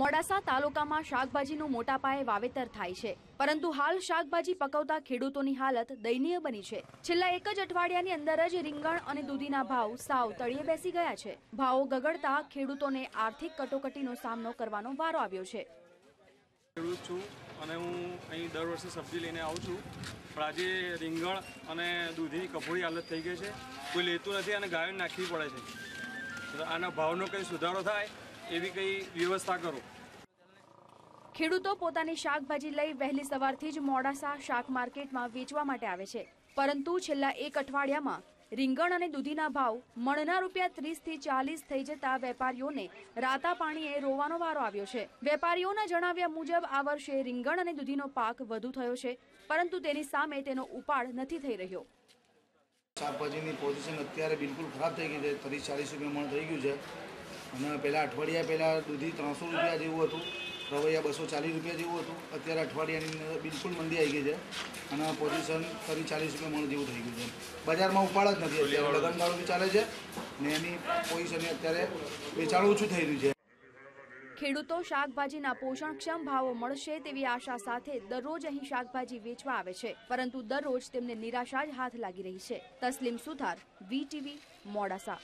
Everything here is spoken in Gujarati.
મોડાસા તાલુકામાં શાકભાજીનું મોટા પાયે વાવેતર થાય છે. પરંતુ હાલ શાકભાજી પકવતા ખેડૂતોની હાલત દયનીય બની છે. છેલ્લા એક જ અઠવાડિયાની અંદર જ રીંગણ અને દૂધીના ભાવ સાવ તળિયે બેસી ગયા છે. ભાવો ગગડતા ખેડૂતોને આર્થિક કટોકટીનો સામનો કરવાનો વારો આવ્યો છે. ખેડૂત છું અને હું અહીં દર વર્ષે સબ્જી લઈને આવું છું. પણ આજે રીંગણ અને દૂધીની કફોડી હાલત થઈ ગઈ છે. કોઈ લેતું નથી અને ગાયો નાખવી પડે છે. આના ભાવનો કંઈ સુધારો થાય? એવી કંઈ વ્યવસ્થા કરો? ખેડૂતો પોતાની શાકભાજી લઈ વહેલી સવારથી જ મોડાસા શાક માર્કેટમાં વેચવા માટે આવે છે. પરંતુ છેલ્લા એક અઠવાડિયામાં રીંગણ અને દૂધીના ભાવ મણના રૂપિયા ત્રીસથી ચાલીસ થઈ જતા વેપારીઓને રાતા પાણીએ રોવાનો વારો આવ્યો છે. વેપારીઓના જણાવ્યા મુજબ આ વર્ષે રીંગણ અને દૂધીનો પાક વધુ થયો છે પરંતુ તેની સામે તેનો ઉપાડ નથી થઈ રહ્યો. શાકભાજીની પોઝિશન અત્યારે બિલકુલ ખરાબ થઈ ગઈ છે. ત્રીસ ચાલીસ રૂપિયા મણ થઈ ગયું છે. અને પહેલાં અઠવાડિયા પહેલાં દૂધી ત્રણસો રૂપિયા જેવું હતું, રવૈયા બસો ચાલીસ રૂપિયા જેવું હતું. અત્યારે અઠવાડિયાની અંદર બિલકુલ મંદી આવી ગઈ છે અને પોઝિશન ફરી ચાલીસ રૂપિયા મણ જેવું થઈ ગયું છે. બજારમાં ઉપાડ જ નથી અત્યારે. લગનગાળો બી ચાલે છે ને એની પોઝિશન અત્યારે વેચાણ ઓછું થઈ રહ્યું છે. ખેડૂતો શાકભાજીના પોષણક્ષમ ભાવો મળશે તેવી આશા સાથે દરરોજ અહીં શાકભાજી વેચવા આવે છે, પરંતુ દરરોજ તેમને નિરાશા જ હાથ લાગી રહી છે. તસ્લીમ સુથાર વીટીવી મોડાસા.